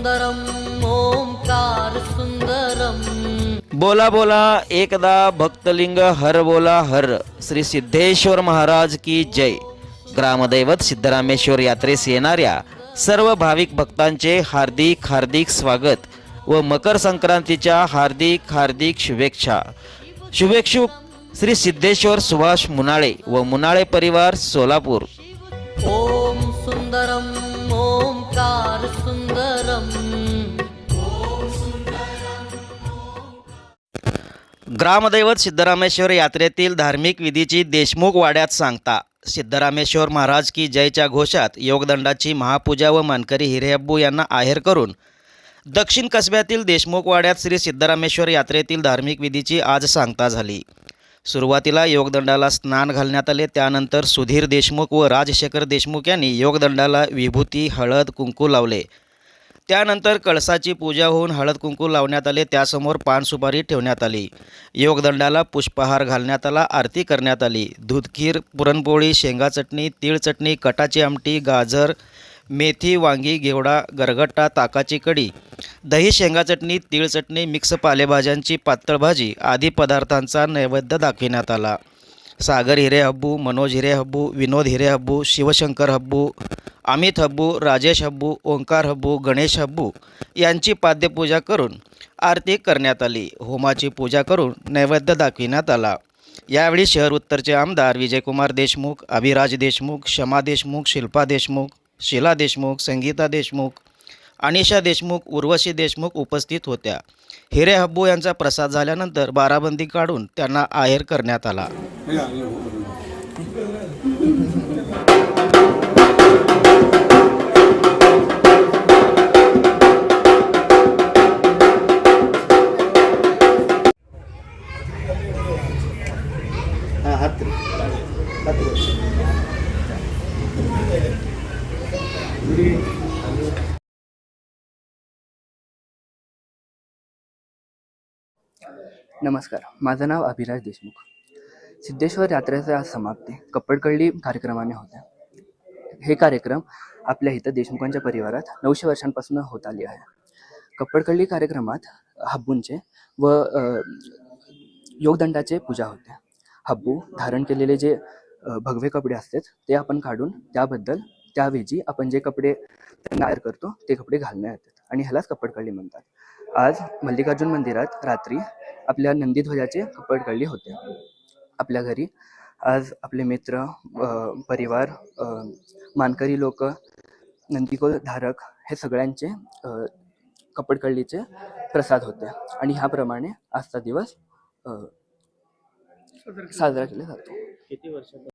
सुंदरम ओंकार सुंदरम। बोला बोला एकदा भक्तलिंग हर बोला हर। श्री सिद्धेश्वर महाराज की जय। ग्रामदैवत सिद्धरामेश्वर यात्रेस येणाऱ्या सर्व भाविक भक्तांचे हार्दिक हार्दिक स्वागत व मकर संक्रांतीच्या हार्दिक हार्दिक शुभेच्छा। शुभेच्छुक श्री सिद्धेश्वर सुभाष मुनाळे व मुनाळे परिवार सोलापूर। ग्रामदैवत सिद्धरामेश्वर यात्रेतील धार्मिक विधीची देशमुख वाड्यात सांगता सिद्धरामेश्वर महाराज की जयच्या घोषात योगदंडाची महापूजा व मानकरी हिरेअब्बू यांना आहेर करून दक्षिण कसब्यातील देशमुख वाड्यात श्री सिद्धरामेश्वर यात्रेतील धार्मिक विधीची आज सांगता झाली. सुरुवातीला योगदंडाला स्नान घालण्यात आले त्यानंतर सुधीर देशमुख व राजशेखर देशमुख यांनी योगदंडाला विभूती हळद कुंकू लावले. त्यानंतर कळसाची पूजा होऊन हळद कुंकू लावण्यात आले. त्यासमोर पानसुपारी ठेवण्यात आली. योगदंडाला पुष्पहार घालण्यात आला. आरती करण्यात आली. दूधखीर पुरणपोळी शेंगा चटणी तीळ चटणी कटाची आमटी गाजर मेथी वांगी घेवडा गरगट्टा ताकाची कढी दही शेंगा चटणी तीळ चटणी मिक्स पालेभाज्यांची पातळ भाजी आदी पदार्थांचा नैवेद्य दाखविण्यात आला. सागर हिरे हब्बू मनोज हिरे हब्बू विनोद हिरे हब्बू शिवशंकर हब्बू अमित हब्बू राजेश हब्बू ओंकार हब्बू गणेश हब्बू यांची पाद्यपूजा करून आरती करण्यात आली. होमाची पूजा करून नैवेद्य दाखविण्यात आला. यावेळी शहर उत्तरचे आमदार विजयकुमार देशमुख अभिराज देशमुख क्षमा देशमुख शिल्पा देशमुख शिला देशमुख संगीता देशमुख अनिशा देशमुख उर्वशी देशमुख उपस्थित होत्या. हिरे हब्बू यांचा प्रसाद झाल्यानंतर बाराबंदी काढून त्यांना आहेर करण्यात आला. नमस्कार माझं नाव अभिराज देशमुख. सिद्धेश्वर यात्रेचा आज समाप्ती कप्पडकळली कार्यक्रमाने होत्या हे कार्यक्रम आपल्या इथं देशमुखांच्या परिवारात नऊशे वर्षांपासून होत आली आहे. कप्पडकळली कार्यक्रमात हब्बूंचे व योगदंडाचे पूजा होते. हब्बू धारण केलेले जे भगवे कपडे असतात ते आपण काढून त्याबद्दल त्यावेळी आपण जे कपडे त्यांना करतो ते कपडे घालण्यात येतात आणि ह्यालाच कपडकळी म्हणतात. आज मल्लिकार्जुन मंदिरात रात्री आपल्या नंदीध्वजाचे कपडकळी होते. आपल्या घरी आज आपले मित्र परिवार मानकरी लोक नंदीकोल धारक हे सगळ्यांचे कपडकळीचे प्रसाद होते. आणि ह्याप्रमाणे आजचा दिवस साजरा केला जातो.